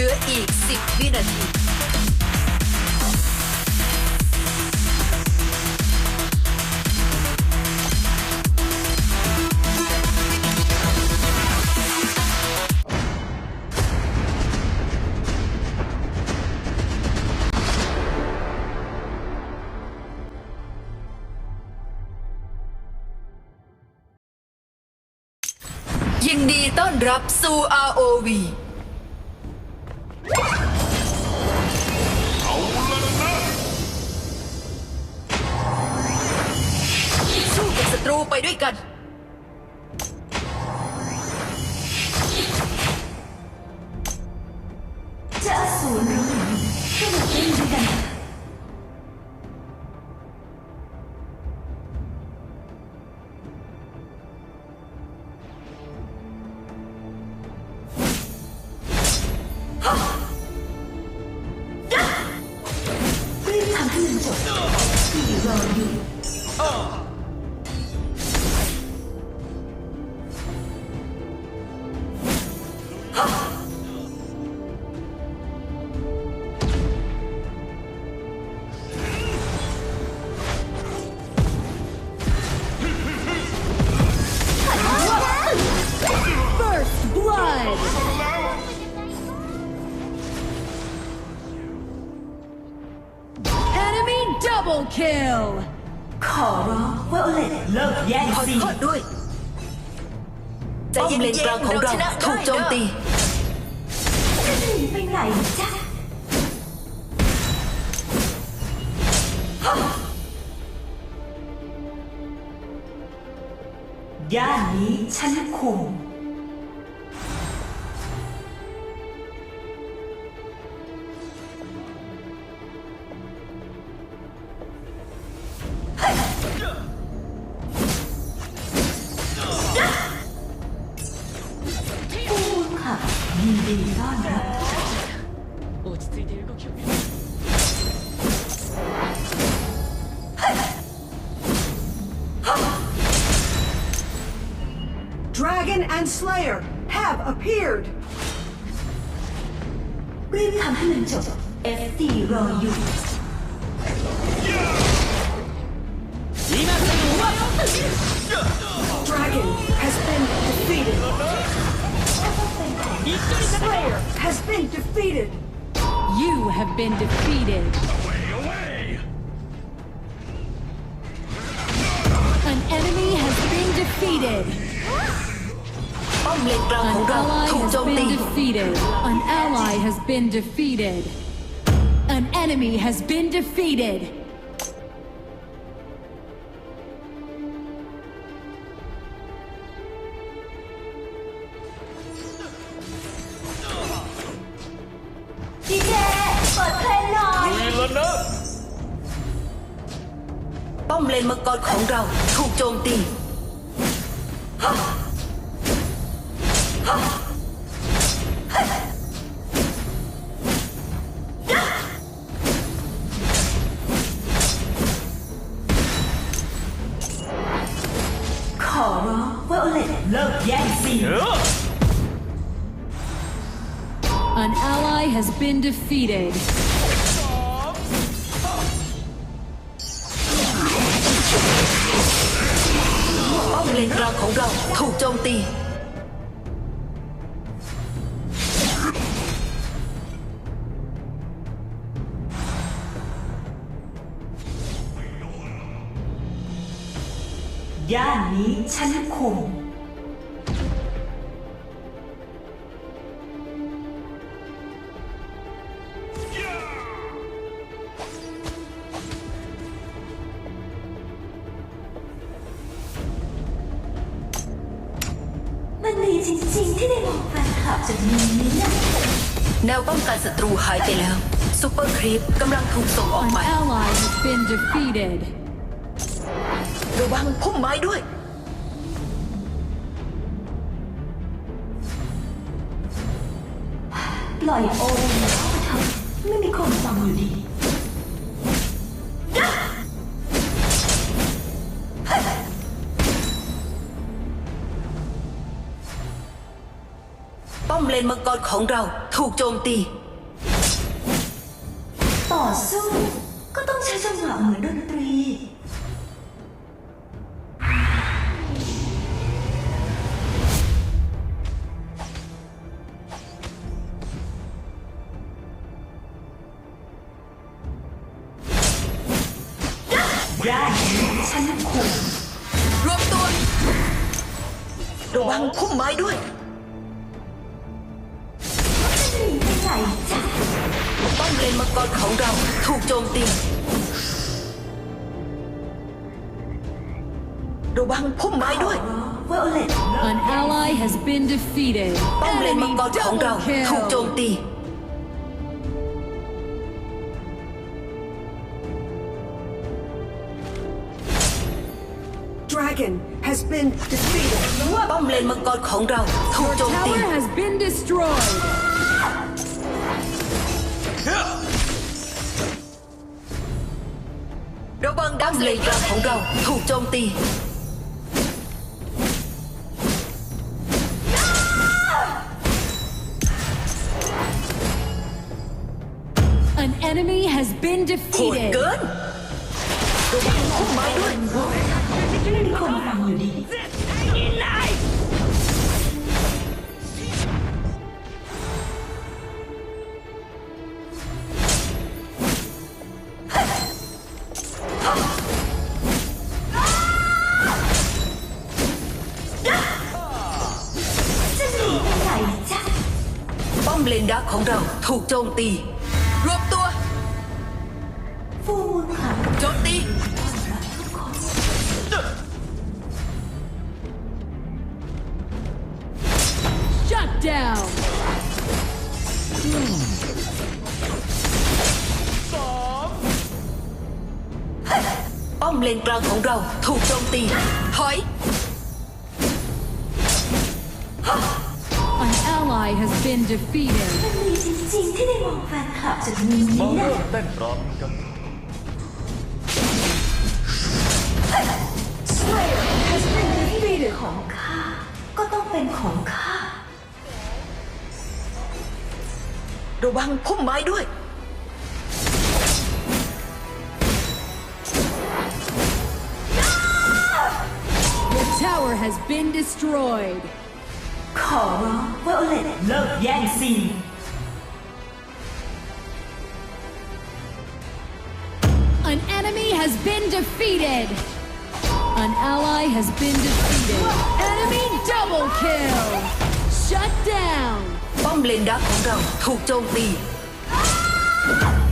ลืออีก 10 วินาทียินดีต้อนรับสู่ ROV เอาละนะสู้กับศัตรูไปด้วยกันจะสูญ เลนกลางของเราถูกโจมตีจะหนีไปไหนจ๊ะย่านนี้ฉันคุม Dragon and Slayer have appeared. 꿀밤 하는 중 SD 러유. Dragon has been defeated. Slayer has been defeated. You have been defeated. Away, away. An enemy has been defeated. An ally has been defeated. An ally has been defeated. An enemy has been defeated. กรของเราถูกโจมตี ขอร้องวาโอเลตเลิกแย่งซีน เออ An ally has been defeated. ตี ย่านนี้ฉันคุม ดีจริงๆ ที่ได้มองแฟนคลับจากมุมนี้นะแนวป้องกันศัตรูหายไปแล้วซูเปอร์ครีปกำลังถูกส่งออก An ไป ally has been defeated. ระวังพุ่มไม้ด้วย ปล่อยโอมเข้าไปเถอะไม่มีคนฟังอยู่ดี นมังกรของเราถูกถูกโจมตี ต่อสู้ ก็ต้องใช้จังหวะเหมือนดนตรี ได้ฉันคุมรวมตัว ระวังพุ่มไม้ด้วย นมังกรของเราถูกโจมตี ระวังพุ่มไม้ด้วยเวโอเลต An ally has been defeated. ป้อมเลนมั Enemy งกรของเรา double ถูกโจม kill. ตี Dragon has been defeated. ป้อมเลนมังกรของเราถูก Your โจมตี tower has been destroyed. ระวังดัมเลนกลางของเราถูกโจมตี An enemy has been โหด defeated. เกิน ระวังพุ่มไม้ด้วย ไม่มีคนฟังอยู่ดี เลนดักของเราถูกโจมตี รวบตัว ฟูมูลขาว โจมตี Shut down. ป้อมเลนกลางของเราถูกโจมตี ถอย An ally has been defeated. มันมีจริงๆที่ได้มองแฟนคลับจากมุมนี้นะเต้นรำกัน Slayer has been defeated. ของข้าก็ต้องเป็นของข้าระวังพุ่มไม้ด้วย Your tower has been destroyed. Coral Violet Love Yangtze. An enemy has been defeated. An ally has been defeated. Enemy double kill. Shut down. Bom lên đá của đầu thuộc châu tì.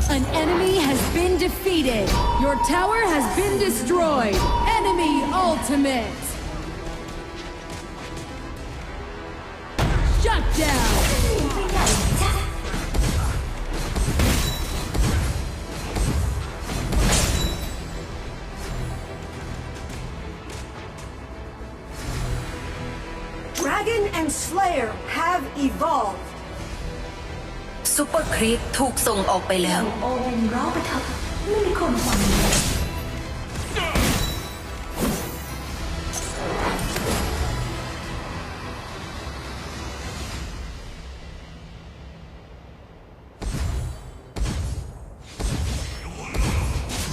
An enemy has been defeated. Your tower has been destroyed. Enemy ultimate. Dragon and Slayer have evolved. ซูเปอร์ครีปถูกส่งออกไปแล้ว โอเวนร้องไปเถอะไม่มีคนฟังเลย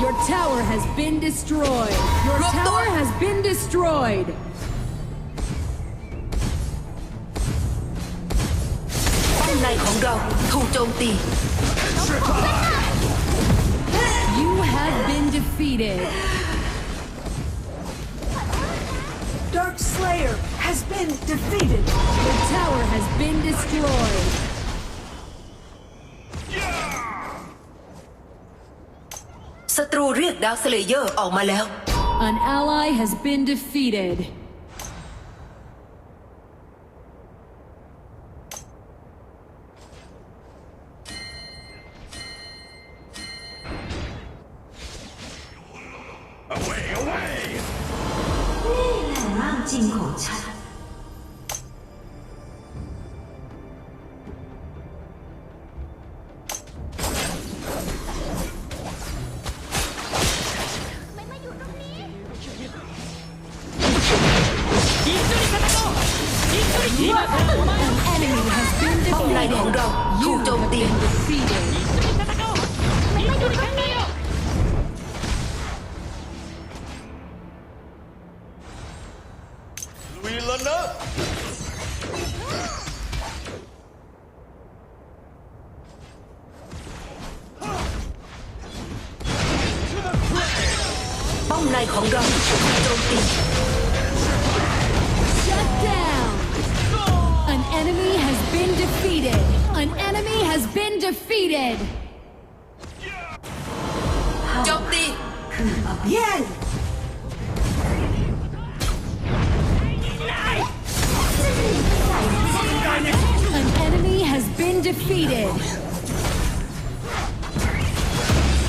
Your tower has been destroyed. Your tower has been destroyed. You have been defeated. Dark Slayer has been defeated. The tower has been destroyed. รูเรียกดาวสเลเยอร์ออกมาแล้ว An ally has been defeated. ร่างจริงของฉัน Bóng này không gần. Shut down! An enemy has been defeated! An enemy has been defeated! Trông tin! Bien! An enemy has been defeated.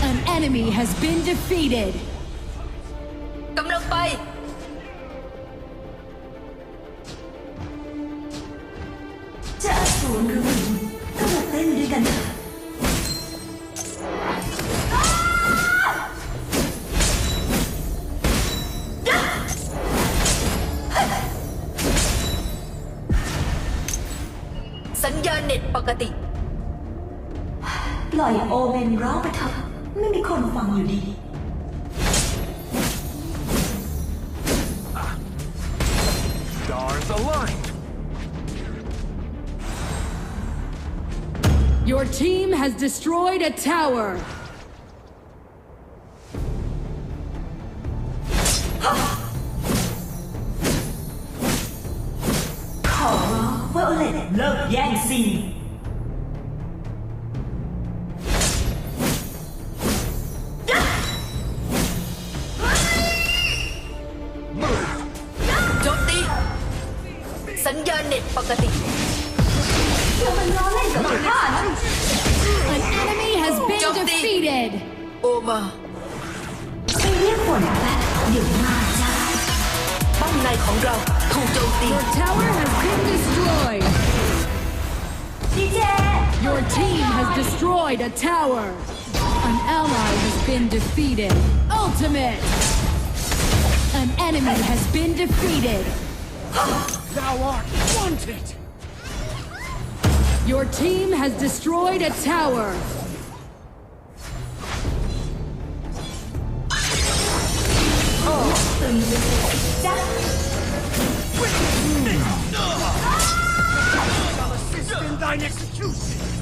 An enemy has been defeated. กำลังไป จะอสูรหรือมนุษย์ก็มาเต้นด้วยกันเถอะ Aligned Your team has destroyed a tower. เน็ตปกติ เดี๋ยวมันล้อเล่นกับข้านะ An enemy has been Jump the- defeated. โอมา ไปเรียกฝนแป๊บเดี๋ยวมาจ้า ป้อมในของเราถูกโจมตี Your tower has been destroyed. ดีเจ Your team has destroyed a tower. An ally has been defeated. Ultimate. An enemy has been defeated. Thou art want it! Your team has destroyed a tower! Thine execution!